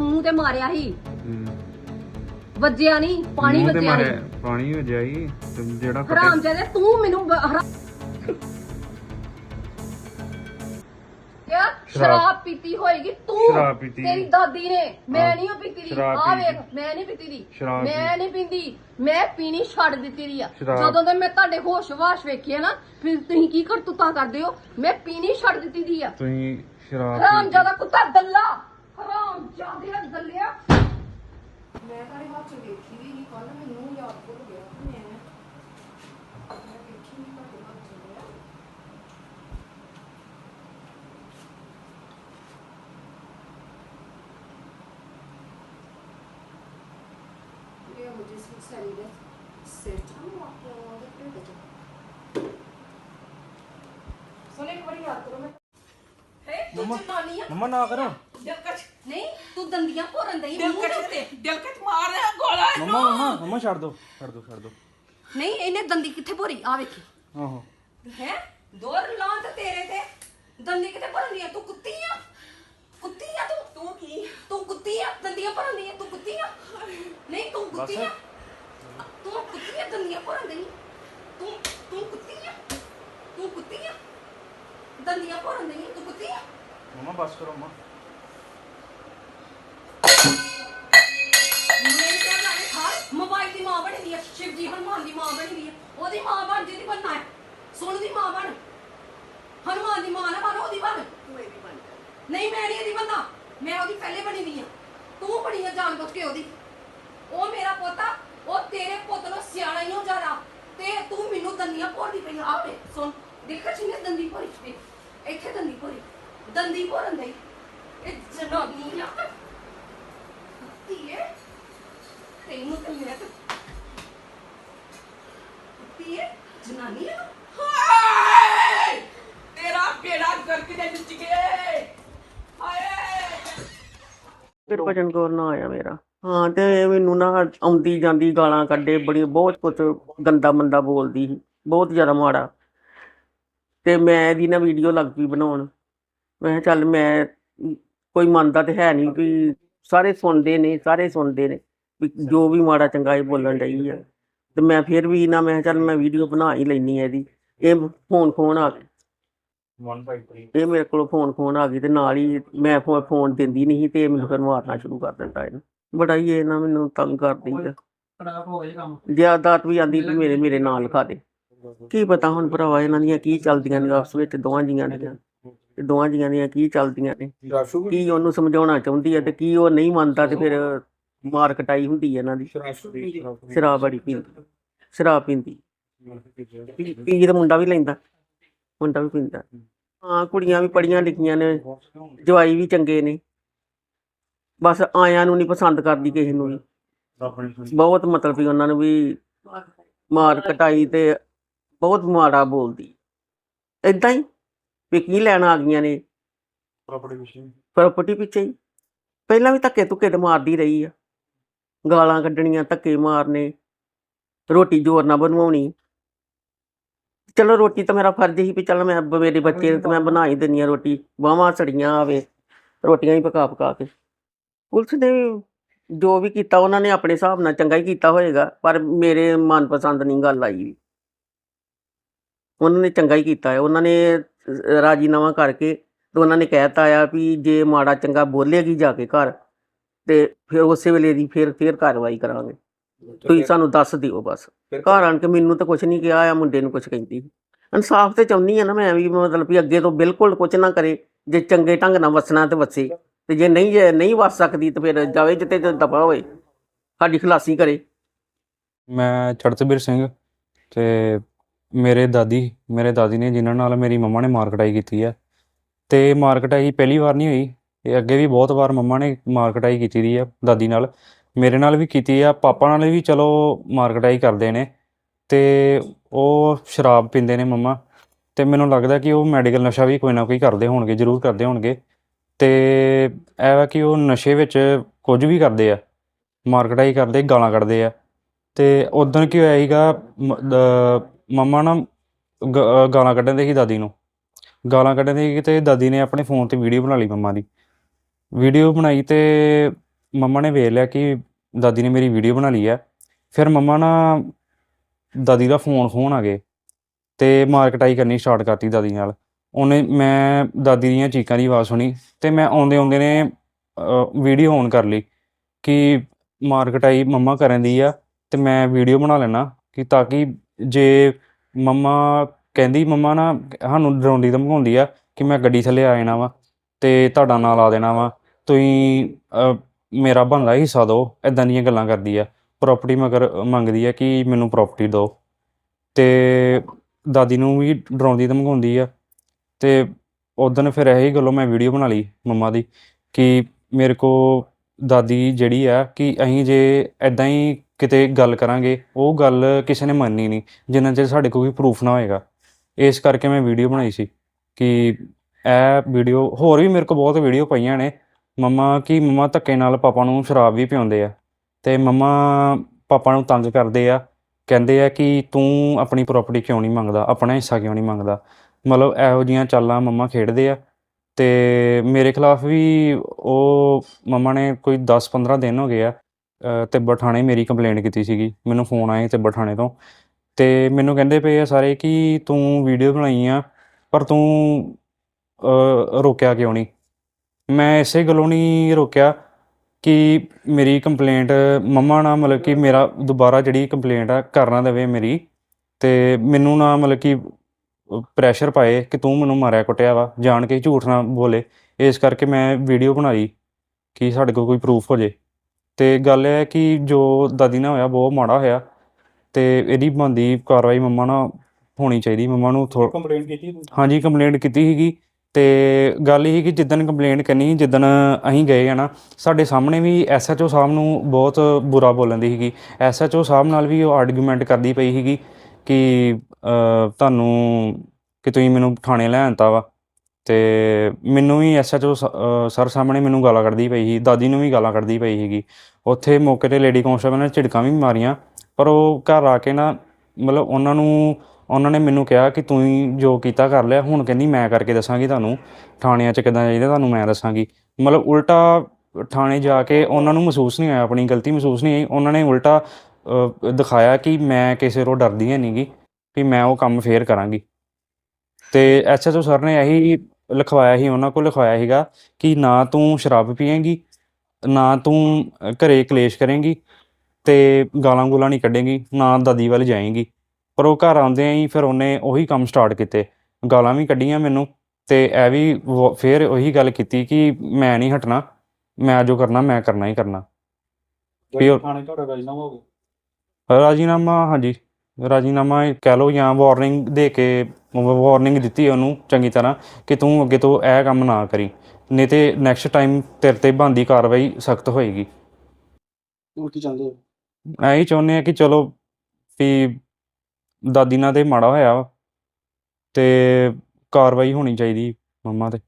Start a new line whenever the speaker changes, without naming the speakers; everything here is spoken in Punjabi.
ਮੂੰਹ ਤੇ ਮਾਰਿਆ ਸੀ। ਵੱਜਿਆ ਨਹੀਂ ਪਾਣੀ
ਮੂੰਹ ਤੇ
ਵੱਜਿਆ
ਮਾਰਿਆ
ਨਹੀਂ
ਪਾਣੀ ਵੱਜਿਆ ਹੀ ਤੇ ਜਿਹੜਾ
ਹਰਾਮ ਜਾਦੇ ਤੂੰ ਮੈਨੂੰ ਬ- ਹਰਾ- ਯਾਰ ਸ਼ਰਾਬ ਪੀਤੀ ਹੋਏਗੀ ਤੂੰ
ਸ਼ਰਾਬ ਪੀਤੀ।
ਤੇਰੀ ਦਾਦੀ ਨੇ ਮੈਂ
ਹਾਂ।
ਨਹੀਂ ਉਹ ਪੀਤੀ ਦੀ
ਸ਼ਰਾਬ
ਆ
ਪੀਤੀ।
ਵੇਖ ਮੈਂ ਨਹੀਂ ਪੀਤੀ ਦੀ
ਸ਼ਰਾਬ
ਮੈਂ ਨਹੀਂ ਪੀਂਦੀ ਮੈਂ ਪੀਣੀ ਛੱਡ ਦਿੱਤੀ ਦੀ ਆ
ਸ਼ਰਾਬ।
ਜਦੋਂ ਦੇ ਮੈਂ ਤੁਹਾਡੇ ਹੋਸ਼-ਵਾਸ਼ ਵੇਖਿਆ ਨਾ ਫਿਰ ਤੁਸੀਂ ਕੀ ਕਰਤੂਤਾ ਕਰਦੇ ਹੋ ਮੈਂ ਪੀਣੀ ਛੱਡ ਦਿੱਤੀ ਦੀ ਆ
ਤੁਸੀਂ ਸ਼ਰਾਬ
ਹਰਾਮ
ਪੀ-
ਜ਼ਿਆਦਾ ਕੁੱਤਾ ਦੱਲਾ ਹਰਾਮ ਜ਼ਿਆਦਾ ਦੱਲਿਆ ਮੈਂ ਤੁਹਾਡੇ ਹੱਥ ਚ ਵੇਖੀ ਵੀ ਨਹੀਂ ਕੱਲ ਮੈਨੂੰ ਯਾਦ ਭੁੱਲ ਗਿਆ ਮੈਂ ਮੈਂ ਵੇਖੀ ਨਹੀਂ ਤੁਹਾਡੇ ਹੱਥ ਚ ਲਿਆ ਇਹ ਮੁਝੇ ਸਾਰੀ ਦੇ ਸੈਟ ਨੂੰ ਆਪੋ ਦੇ ਪੇਟ ਚ ਸੁਣੇ ਇੱਕ ਵਾਰੀ ਯਾਦ ਕਰੋ ਮੈਂ ਹੈ ਤੂੰ ਜਨਾਨੀ ਆ
ਮੰਮਾ ਨਾ ਕਰੋ।
ਦਿਲਕਸ਼
ਨਹੀਂ ਤੂੰ ਦੰਦੀਆਂ ਭੋਰਨ ਦਈ ਮੂੰਹ ਦੇ
ਦਿਲਕਸ਼
ਉੱਤੇ।
ਦਿਲਕਸ਼ ਮਾਰ ਰਿਹਾ ਗੋਲਾ
ਮੰਮਾ ਮੰਮਾ ਮੰਮਾ ਛੱਡ ਦੋ ਛੱਡ ਦੋ ਛੱਡ ਦੋ।
ਨਹੀਂ ਇਹਨੇ ਦੰਦੀ ਕਿੱਥੇ ਭੋਰੀ? ਆ ਵੇਖੀ।
ਆਹੋ।
ਹੈ ਦੋਰ ਲਾਂ ਤੇ ਤੇਰੇ ਤੇ। ਦੰਦੀ ਕਿੱਥੇ ਭਰਨੀ ਆ? ਤੂੰ ਕੁੱਤੀ ਆ? ਕੁੱਤੀ ਆ ਤੂੰ?
ਤੂੰ ਕੀ?
ਤੂੰ ਕੁੱਤੀ ਆ? ਦੰਦੀਆਂ ਭਰਨ ਦੀ ਆ ਤੂੰ ਕੁੱਤੀ ਆ? ਨਹੀਂ ਤੂੰ ਕੁੱਤੀ ਆ? ਤੂੰ ਕੁੱਤੀ ਆ? ਦੰਦੀਆਂ ਭਰਨ ਦੀ ਤੂੰ ਤੂੰ ਕੁੱਤੀ ਆ? ਤੂੰ ਕੁੱਤੀ ਆ? ਦੰਦੀਆਂ ਭਰਨ ਦੀ ਤੂੰ ਕੁੱਤੀ ਆ?
ਮੰਮਾ ਬਸ ਕਰੋ ਮੰਮਾ।
ਮੇਰੇ ਤੇ ਨਾਲੇ ਖਾਰ ਮੋਬਾਈਲ ਦੀ ਮਾਂ ਬਣੀ ਦੀ ਆ ਸ਼ਿਵਜੀ ਹਨੂਮਾਨ ਦੀ ਮਾਂ ਬਣੀ ਦੀ ਆ। ਉਹਦੀ ਮਾਂ ਬਣ ਜਿਹਦੀ ਬਣਨਾ ਹੈ। ਸੁਣ ਦੀ ਮਾਂ ਬਣ। ਹਨੂਮਾਨ ਦੀ ਮਾਂ ਨਾ ਬਣ ਉਹਦੀ ਬਣ।
ਤੂੰ ਇਹਦੀ ਬਣ ਜਾ।
ਨਹੀਂ ਮੈਂ ਨਹੀਂ ਇਹਦੀ ਬੰਦਾ ਮੈਂ ਉਹਦੀ ਪਹਿਲੇ ਬਣੀ ਦੀ ਆ। ਤੂੰ ਬਣੀ ਆ ਜਾਣ ਬੁੱਝ ਕੇ ਉਹਦੀ। ਉਹ ਮੇਰਾ ਪੋਤਾ ਉਹ ਤੇਰੇ ਪੁੱਤ ਨੂੰ ਸਿਆਣਾ ਹੀ ਹੋ ਜਾਣਾ ਤੇ ਤੂੰ ਮੈਨੂੰ ਦੰਦੀਆਂ ਭੋਰਦੀ ਪਈ ਆ। ਵੇ ਸੁਣ। ਤੇ ਇੱਥੇ ਦੰਦੀ ਭੋਰੀ? ਦੰਦੀ ਭੋਰਨ ਦੇ ਇਹ ਜਨਾਨੀ ਆ। ਧੀਏ, ਤੈਨੂੰ ਤੇ ਮੈਂ ਤੇ ਧੀਏ, ਜਨਾਨੀ ਆ?
ਹਾਏ! ਤੇਰਾ ਬੇੜਾ ਗਰਕ ਦੇ ਵਿੱਚ ਗਏ ਹਾਏ!
ਗੁਰਬਚਨ ਕੌਰ ਨਾ ਆਇਆ ਮੇਰਾ। ਹਾਂ, ਤੇ ਮੈਨੂੰ ਨਾ ਆਉਂਦੀ ਜਾਂਦੀ ਗਾਲਾਂ ਕੱਢੇ, ਬੜੀ ਬਹੁਤ ਕੁਝ ਗੰਦਾ ਮੰਦਾ ਬੋਲਦੀ ਸੀ। ਬਹੁਤ ਜ਼ਿਆਦਾ ਮਾੜਾ। ਤੇ ਮੈਂ ਇਹਦੀ ਨਾ ਵੀਡੀਓ ਲੱਗ ਪਈ ਬਣਾਉਣ। ਮੈਂ ਕਿਹਾ ਚੱਲ ਮੈਂ ਕੋਈ ਮੰਨਦਾ ਤੇ ਹੈ ਨਹੀਂ ਵੀ ਸਾਰੇ ਸੁਣਦੇ ਨੇ ਸਾਰੇ ਸੁਣਦੇ ਨੇ ਵੀ ਜੋ ਵੀ ਮਾੜਾ ਚੰਗਾ ਇਹ ਬੋਲਣ ਡਈ ਆ। ਤੇ ਮੈਂ ਫਿਰ ਵੀ ਨਾ ਮੈਂ ਕਿਹਾ ਚੱਲ ਮੈਂ ਵੀਡੀਓ ਬਣਾ ਹੀ ਲੈਣੀ ਹੈ ਇਹਦੀ। ਇਹ ਫੋਨ ਫੋਨ ਆ ਗਿਆ
153
ਇਹ ਮੇਰੇ ਕੋਲ ਫੋਨ ਫੋਨ ਆ ਗਈ ਤੇ ਨਾਲ ਹੀ ਮੈਂ ਫੋਨ ਦਿੰਦੀ ਨਹੀਂ ਤੇ ਇਹ ਮੈਨੂੰ ਫਿਰ ਮਾਰਨਾ ਸ਼ੁਰੂ ਕਰ ਦਿੰਦਾ ਇਹਨੂੰ। ਬੜਾ ਹੀ ਇਹ ਨਾ ਮੈਨੂੰ ਤੰਗ ਕਰਦੀ ਹੈ ਜ਼ਿਆਦਾਤ ਵੀ ਆਂਦੀ ਵੀ ਮੇਰੇ ਮੇਰੇ ਨਾਲ ਲਿਖਾ ਦੇ। ਕੀ ਪਤਾ ਹੁਣ ਭਰਾਵਾ ਇਹਨਾਂ ਦੀਆਂ ਕੀ ਚੱਲਦੀਆਂ ਨੇ ਆਪਸ ਵਿੱਚ ਦੋਵਾਂ ਜੀਆਂ ਦੀਆਂ। ਦੋਵਾਂ ਜੀਆਂ ਦੀਆਂ ਕੀ ਚੱਲਦੀਆਂ ਨੇ? ਕੀ ਉਹਨੂੰ ਸਮਝਾਉਣਾ ਚਾਹੁੰਦੀ ਹੈ ਤੇ ਕੀ ਉਹ ਨਹੀਂ ਮੰਨਦਾ ਤੇ ਫਿਰ ਮਾਰ ਕਟਾਈ ਹੁੰਦੀ ਹੈ ਇਹਨਾਂ ਦੀ। ਸ਼ਰਾਬ ਬੜੀ ਪੀਂਦੀ ਸ਼ਰਾਬ ਪੀਂਦੀ। ਪੀ ਮੁੰਡਾ ਵੀ ਲੈਂਦਾ ਮੁੰਡਾ ਵੀ ਪੀਂਦਾ। ਹਾਂ ਕੁੜੀਆਂ ਵੀ ਪੜੀਆਂ ਲਿਖੀਆਂ ਨੇ ਜਵਾਈ ਵੀ ਚੰਗੇ ਨੇ। ਬਸ ਆਇਆਂ ਨੂੰ ਨਹੀਂ ਪਸੰਦ ਕਰਦੀ ਕਿਸੇ ਨੂੰ ਵੀ। ਬਹੁਤ ਮਤਲਬ ਵੀ ਉਹਨਾਂ ਨੂੰ ਵੀ ਮਾਰ ਕਟਾਈ ਤੇ ਬਹੁਤ ਮਾੜਾ ਬੋਲਦੀ। ਏਦਾਂ ਹੀ ਵੀ ਕੀ ਲੈਣ ਆ ਗਈਆਂ ਨੇ। ਪ੍ਰਾਪਰਟੀ ਪਿੱਛੇ। ਹੀ। ਪਹਿਲਾਂ ਵੀ ਧੱਕੇ ਧੁੱਕੇ ਤੇ ਮਾਰਦੀ ਰਹੀ ਆ। ਗਾਲਾਂ ਕੱਢਣੀਆਂ ਧੱਕੇ ਮਾਰਨੇ ਰੋਟੀ ਜ਼ੋਰ ਨਾਲ ਬਣਵਾਉਣੀ। ਚਲੋ ਰੋਟੀ ਤਾਂ ਮੇਰਾ ਫਰਜ਼ ਹੀ ਵੀ ਚੱਲ ਮੈਂ ਮੇਰੇ ਬੱਚੇ ਨੇ ਤਾਂ ਮੈਂ ਬਣਾ ਹੀ ਦਿੰਨੀ ਆ ਰੋਟੀ ਬਾਹਾਂ ਸੜੀਆਂ ਆਵੇ ਰੋਟੀਆਂ ਹੀ ਪਕਾ ਪਕਾ ਕੇ। ਪੁਲਿਸ ਨੇ ਜੋ ਵੀ ਕੀਤਾ ਉਹਨਾਂ ਨੇ ਆਪਣੇ ਹਿਸਾਬ ਨਾਲ ਚੰਗਾ ਹੀ ਕੀਤਾ ਹੋਏਗਾ ਪਰ ਮੇਰੇ ਮਨਪਸੰਦ ਨਹੀਂ ਗੱਲ ਆਈ। ਉਹਨਾਂ ਨੇ ਚੰਗਾ ਹੀ ਕੀਤਾ ਹੈ। ਉਹਨਾਂ ਨੇ ਰਾਜੀਨਾਮਾ ਕਰਕੇ ਤੇ ਉਹਨਾਂ ਨੇ ਕਹਿਤਾ ਆ ਵੀ ਜੇ ਮਾੜਾ ਚੰਗਾ ਬੋਲੇਗੀ ਜਾ ਕੇ ਘਰ ਤੇ ਫਿਰ ਉਸੇ ਵੇਲੇ ਦੀ ਫਿਰ ਫਿਰ ਕਾਰਵਾਈ ਕਰਾਂਗੇ। ਤੁਸੀਂ ਸਾਨੂੰ ਦੱਸ ਦਿਓ ਬਸ। ਘਰ ਆਣ ਕੇ ਮੈਨੂੰ ਤਾਂ ਕੁਝ ਨਹੀਂ ਕਿਹਾ ਆ ਮੁੰਡੇ ਨੂੰ ਕੁਝ ਕਹਿੰਦੀ। ਇਨਸਾਫ ਤੇ ਚਾਹੁੰਦੀ ਆ ਨਾ ਮੈਂ ਵੀ ਮਤਲਬ ਵੀ ਅੱਗੇ ਤੋਂ ਬਿਲਕੁਲ ਕੁਝ ਨਾ ਕਰੇ ਜੇ ਚੰਗੇ ਢੰਗ ਨਾਲ ਵਸਣਾ ਤੇ ਵਸੇ ਤੇ ਜੇ ਨਹੀਂ ਜੇ ਨਹੀਂ ਵਸ ਸਕਦੀ ਤੇ ਫਿਰ ਜਾਵੇ ਜਿੱਤੇ ਤੇ ਦਫਾ ਹੋਏ ਸਾਡੀ ਖਲਾਸੀ ਕਰੇ।
ਮੈਂ ਚੜਤਬੀਰ ਸਿੰਘ ਤੇ ਮੇਰੇ ਦਾਦੀ ਮੇਰੇ ਦਾਦੀ ਨੇ ਜਿਨ੍ਹਾਂ ਨਾਲ ਮੇਰੀ ਮੰਮਾ ਨੇ ਮਾਰ ਕਟਾਈ ਕੀਤੀ ਹੈ ਤੇ ਮਾਰ ਕਟਾਈ ਪਹਿਲੀ ਵਾਰ ਨਹੀਂ ਹੋਈ, ਇਹ ਅੱਗੇ ਵੀ ਬਹੁਤ ਵਾਰ ਮੰਮਾ ਨੇ ਮਾਰ ਕਟਾਈ ਕੀਤੀ ਦੀ ਆ ਦਾਦੀ ਨਾਲ। ਮੇਰੇ ਨਾਲ ਵੀ ਕੀਤੀ ਆ, ਪਾਪਾ ਨਾਲ ਵੀ ਚਲੋ ਮਾਰ ਕਟਾਈ ਕਰਦੇ ਨੇ। ਤੇ ਉਹ ਸ਼ਰਾਬ ਪੀਂਦੇ ਨੇ ਮੰਮਾ। ਤੇ ਮੈਨੂੰ ਲੱਗਦਾ ਕਿ ਉਹ ਮੈਡੀਕਲ ਨਸ਼ਾ ਵੀ ਕੋਈ ਨਾ ਕੋਈ ਕਰਦੇ ਹੋਣਗੇ, ਜ਼ਰੂਰ ਕਰਦੇ ਹੋਣਗੇ। ਤੇ ਇਹ ਵਾ ਕਿ ਉਹ ਨਸ਼ੇ ਵਿੱਚ ਕੁਝ ਵੀ ਕਰਦੇ ਆ, ਮਾਰ ਕਟਾਈ ਕਰਦੇ, ਗਾਲਾਂ ਕੱਢਦੇ ਆ। ਤੇ ਉਦੋਂ ਕੀ ਹੋਇਆ ਸੀਗਾ ਮੰਮਾ ਨਾ ਗ- ਗਾਲਾਂ ਕੱਢਣ ਦੇ ਸੀ ਦਾਦੀ ਨੂੰ। ਗਾਲਾਂ ਕੱਢਣ ਦੇ ਸੀ ਤੇ ਦਾਦੀ ਨੇ ਆਪਣੇ ਫੋਨ ਤੇ ਵੀਡੀਓ ਬਣਾ ਲਈ ਮੰਮਾ ਦੀ। ਵੀਡੀਓ ਬਣਾਈ ਤੇ ਮੰਮਾ ਨੇ ਵੇਖ ਲਿਆ ਕਿ ਦਾਦੀ ਨੇ ਮੇਰੀ ਵੀਡੀਓ ਬਣਾ ਲਈ ਹੈ ਫਿਰ ਮੰਮਾ ਨਾ ਦਾਦੀ ਦਾ ਫੋਨ ਖੋਹਣ ਆ ਗਏ ਤੇ ਮਾਰਕਟਾਈ ਕਰਨੀ ਸਟਾਰਟ ਕਰਤੀ ਦਾਦੀ ਨਾਲ। ਉਹਨੇ, ਮੈਂ ਦਾਦੀ ਦੀਆਂ ਚੀਕਾਂ ਦੀ ਆਵਾਜ਼ ਸੁਣੀ ਤੇ ਮੈਂ ਆਉਂਦੇ ਆਉਂਦੇ ਨੇ ਵੀਡੀਓ ਔਨ ਕਰ ਲਈ ਕਿ ਮਾਰ ਕਟਾਈ ਮੰਮਾ ਕਰਨ ਦੀ ਆ ਤੇ ਮੈਂ ਵੀਡੀਓ ਬਣਾ ਲੈਣਾ ਕਿ ਤਾਂ ਕਿ ਜੇ ਮੰਮਾ ਕਹਿੰਦੀ ਮੰਮਾ ਨਾ ਸਾਨੂੰ ਡਰਾਉਂਦੀ ਧਮਕਾਉਂਦੀ ਆ ਕਿ ਮੈਂ ਗੱਡੀ ਥੱਲੇ ਆ ਜਾਣਾ ਵਾ ਤੇ ਤੁਹਾਡਾ ਨਾਂ ਲਾ ਦੇਣਾ ਵਾ। ਤੁਸੀਂ ਅ, ਮੇਰਾ ਬਣਦਾ ਹਿੱਸਾ ਦਿਓ ਇਦਾਂ ਦੀਆਂ ਗੱਲਾਂ ਕਰਦੀ ਆ। ਪ੍ਰਾਪਰਟੀ ਮਗਰ ਮੰਗਦੀ ਆ ਕਿ ਮੈਨੂੰ ਪ੍ਰਾਪਰਟੀ ਦਿਓ। ਤੇ ਦਾਦੀ ਨੂੰ ਵੀ ਡਰਾਉਂਦੀ ਧਮਕਾਉਂਦੀ ਆ। ਤੇ ਉਦੋਂ ਫਿਰ ਇਹੀ ਗੱਲੋਂ ਮੈਂ ਵੀਡੀਓ ਬਣਾ ਲਈ ਮੰਮਾ ਦੀ ਕਿ ਮੇਰੇ ਕੋ ਦਾਦੀ ਜਿਹੜੀ ਆ ਕਿ ਅਸੀਂ ਜੇ ਐਦਾਂ ਹੀ ਕਿਤੇ ਗੱਲ ਕਰਾਂਗੇ, ਉਹ ਗੱਲ ਕਿਸੇ ਨੇ ਮੰਨੀ ਨਹੀਂ, ਜਿੰਨਾ ਚਿਰ ਸਾਡੇ ਕੋਲ ਕੋਈ ਪ੍ਰੂਫ ਨਾ ਹੋਏਗਾ। ਇਸ ਕਰਕੇ ਮੈਂ ਵੀਡੀਓ ਬਣਾਈ ਸੀ ਕਿ ਇਹ ਵੀਡੀਓ ਹੋਰ ਵੀ ਮੇਰੇ ਕੋਲ ਬਹੁਤ ਵੀਡੀਓ ਪਈਆਂ ਨੇ। ਮੰਮਾ ਕਿ ਮੰਮਾ ਧੱਕੇ ਨਾਲ ਪਾਪਾ ਨੂੰ ਸ਼ਰਾਬ ਵੀ ਪਿਆਉਂਦੇ ਆ। ਤੇ ਮੰਮਾ ਪਾਪਾ ਨੂੰ ਤੰਗ ਕਰਦੇ ਆ। ਕਹਿੰਦੇ ਆ ਕਿ ਤੂੰ ਆਪਣੀ ਪ੍ਰਾਪਰਟੀ ਕਿਉਂ ਨਹੀਂ ਮੰਗਦਾ, ਆਪਣਾ ਹਿੱਸਾ ਕਿਉਂ ਨਹੀਂ ਮੰਗਦਾ? ਮਤਲਬ ਇਹੋ ਜੀਆਂ ਚਾਲਾਂ ਮੰਮਾ ਖੇਡਦੇ ਆ। ਤੇ ਮੇਰੇ ਖਿਲਾਫ ਵੀ ਉਹ ਮੰਮਾ ਨੇ ਕੋਈ 10-15 ਦਿਨ ਹੋ ਗਏ ਆ। ਅ, ਥਾਣੇ ਮੇਰੀ ਕੰਪਲੇਂਟ ਕੀਤੀ ਸੀਗੀ। ਮੈਨੂੰ ਫੋਨ ਆਏ ਤਿੱਬਤ ਥਾਣੇ ਤੋਂ। ਤੇ ਮੈਨੂੰ ਕਹਿੰਦੇ ਪਏ ਆ ਸਾਰੇ ਕਿ ਤੂੰ ਵੀਡੀਓ ਬਣਾਈ ਆ ਪਰ ਤੂੰ ਰੋਕਿਆ ਕਿਉਂ ਨਹੀਂ? ਮੈਂ ਇਸੇ ਗੱਲੋਂ ਨਹੀਂ ਰੋਕਿਆ ਕਿ ਮੇਰੀ ਕੰਪਲੇਂਟ ਮੰਮਾ ਨਾ ਮਤਲਬ ਕਿ ਮੇਰਾ ਦੁਬਾਰਾ ਜਿਹੜੀ ਕੰਪਲੇਂਟ ਆ ਕਰਨਾ ਦੇਵੇ ਮੇਰੀ। ਤੇ ਮੈਨੂੰ ਨਾ ਮਤਲਬ ਕਿ ਪ੍ਰੈਸ਼ਰ ਪਾਏ ਕਿ ਤੂੰ ਮੈਨੂੰ ਮਾਰਿਆ ਕੁੱਟਿਆ ਵਾ ਜਾਣ ਕੇ ਝੂਠ ਨਾ ਬੋਲੇ। ਇਸ ਕਰਕੇ ਮੈਂ ਵੀਡੀਓ ਬਣਾਈ ਕਿ ਸਾਡੇ ਕੋਲ ਕੋਈ ਪ੍ਰੂਫ ਹੋ ਜੇ। ਤੇ ਗੱਲ ਇਹ ਹੈ ਕਿ ਜੋ ਦਾਦੀ ਨਾਲ ਹੋਇਆ ਬਹੁਤ ਮਾੜਾ ਹੋਇਆ ਤੇ ਇਹਦੀ ਬਣਦੀ ਕਾਰਵਾਈ ਮੰਮਾ ਨਾਲ ਹੋਣੀ ਚਾਹੀਦੀ। ਮੰਮਾ ਨੂੰ ਥੋ
ਕੰਪਲੇਂਟ ਕੀਤੀ ਤੂੰ
ਹਾਂਜੀ ਕੰਪਲੇਂਟ ਕੀਤੀ ਸੀਗੀ ਤੇ ਗੱਲ ਇਹ ਸੀ ਕਿ ਜਿੱਦਣ ਕੰਪਲੇਂਟ ਕਰਨੀ ਜਿੱਦਣ ਅਸੀਂ ਗਏ ਆ ਨਾ ਸਾਡੇ ਸਾਹਮਣੇ ਵੀ ਐਸਐਚਓ ਸਾਹਿਬ ਨੂੰ ਬਹੁਤ ਬੁਰਾ ਬੋਲਣ ਦੀ ਸੀਗੀ। ਐਸਐਚਓ ਸਾਹਿਬ ਨਾਲ ਵੀ ਉਹ ਆਰਗੂਮੈਂਟ ਕਰਦੀ ਪਈ ਸੀਗੀ ਕਿ ਤੁਹਾਨੂੰ ਕਿ ਤੁਸੀਂ ਮੈਨੂੰ ਥਾਣੇ ਲੈ ਆਂਤਾ ਵਾ। ਤੇ ਮੈਨੂੰ ਵੀ ਐਸਐਚਓ ਸਰ ਸਾਹਮਣੇ ਮੈਨੂੰ ਗਾਲਾਂ ਕੱਢਦੀ ਪਈ ਸੀ, ਦਾਦੀ ਨੂੰ ਵੀ ਗਾਲਾਂ ਕੱਢਦੀ ਪਈ ਸੀਗੀ। ਉੱਥੇ ਮੌਕੇ ਤੇ ਲੇਡੀ ਕਾਂਸਟੇਬਲ ਨੇ ਝਿੜਕਾਂ ਵੀ ਮਾਰੀਆਂ, ਪਰ ਉਹ ਘਰ ਆ ਕੇ ਨਾ ਮਤਲਬ ਉਹਨਾਂ ਨੂੰ, ਉਹਨਾਂ ਨੇ ਮੈਨੂੰ ਕਿਹਾ ਕਿ ਤੂੰ ਹੀ ਜੋ ਕੀਤਾ ਕਰ ਲਿਆ, ਹੁਣ ਕਹਿੰਦੀ ਮੈਂ ਕਰਕੇ ਦੱਸਾਂਗੀ ਤੁਹਾਨੂੰ, ਥਾਣਿਆਂ 'ਚ ਕਿੱਦਾਂ ਜਾਈਦਾ ਤੁਹਾਨੂੰ ਮੈਂ ਦੱਸਾਂਗੀ। ਮਤਲਬ ਉਲਟਾ ਥਾਣੇ ਜਾ ਕੇ ਉਹਨਾਂ ਨੂੰ ਮਹਿਸੂਸ ਨਹੀਂ ਹੋਇਆ, ਆਪਣੀ ਗਲਤੀ ਮਹਿਸੂਸ ਨਹੀਂ ਆਈ ਉਹਨਾਂ ਨੇ ਉਲਟਾ ਦਿਖਾਇਆ ਕਿ ਮੈਂ ਕਿਸੇ ਤੋਂ ਡਰਦੀ ਹੈ ਨਹੀਂਗੀ ਵੀ ਮੈਂ ਉਹ ਕੰਮ ਫੇਰ ਕਰਾਂਗੀ। ਤੇ ਐਸਐਚਓ ਸਰ ਨੇ ਇਹੀ ਲਿਖਵਾਇਆ ਸੀ ਉਹਨਾਂ ਕੋਲ ਲਿਖਵਾਇਆ ਸੀਗਾ ਕਿ ਨਾ ਤੂੰ ਸ਼ਰਾਬ ਪੀਏਂਗੀ ਨਾ ਤੂੰ ਘਰੇ ਕਲੇਸ਼ ਕਰੇਂਗੀ ਤੇ ਗਾਲਾਂ ਗੂਲਾਂ ਨਹੀਂ ਕੱਢੇਂਗੀ ਨਾ ਦਾਦੀ ਵੱਲ ਜਾਏਂਗੀ। ਪਰ ਉਹ ਘਰ ਆਉਂਦੇ ਹੀ ਫਿਰ ਉਹਨੇ ਉਹੀ ਕੰਮ ਸਟਾਰਟ ਕੀਤੇ। ਗਾਲਾਂ ਵੀ ਕੱਢੀਆਂ ਮੈਨੂੰ ਤੇ ਇਹ ਵੀ ਫਿਰ ਉਹੀ ਗੱਲ ਕੀਤੀ ਕਿ ਮੈਂ ਨਹੀਂ ਹਟਣਾ ਮੈਂ ਜੋ ਕਰਨਾ ਮੈਂ ਕਰਨਾ ਹੀ ਕਰਨਾ। ਉਹ-
ਥਾਣੇ ਤੁਹਾਡਾ ਰਾਜਨਾਮਾ ਹੋ ਗਿਆ?
ਰਾਜੀਨਾਮਾ ਹਾਂਜੀ। ਰਾਜੀਨਾਮਾ ਕਹਿ ਲਓ ਜਾਂ ਵਾਰਨਿੰਗ ਦੇ ਕੇ ਵਾਰਨਿੰਗ ਦਿੱਤੀ ਉਹਨੂੰ ਚੰਗੀ ਤਰ੍ਹਾਂ ਕਿ ਤੂੰ ਅੱਗੇ ਤੋਂ ਇਹ ਕੰਮ ਨਾ ਕਰੀ। ਨਹੀਂ ਤੇ ਨੈਕਸਟ ਟਾਈਮ ਤੇਰੇ ਤੇ ਬਣਦੀ ਕਾਰਵਾਈ ਸਖਤ ਹੋਏਗੀ।
ਤੂੰ ਕੀ ਚਾਹੁੰਦੇ ਹੋ?
ਐਂ ਚਾਹੁੰਦੇ ਆ ਕਿ ਚਲੋ ਵੀ ਦਾਦੀ ਨਾਲ ਤੇ ਮਾੜਾ ਹੋਇਆ ਵਾ ਤੇ ਕਾਰਵਾਈ ਹੋਣੀ ਚਾਹੀਦੀ ਮੰਮਾ ਤੇ।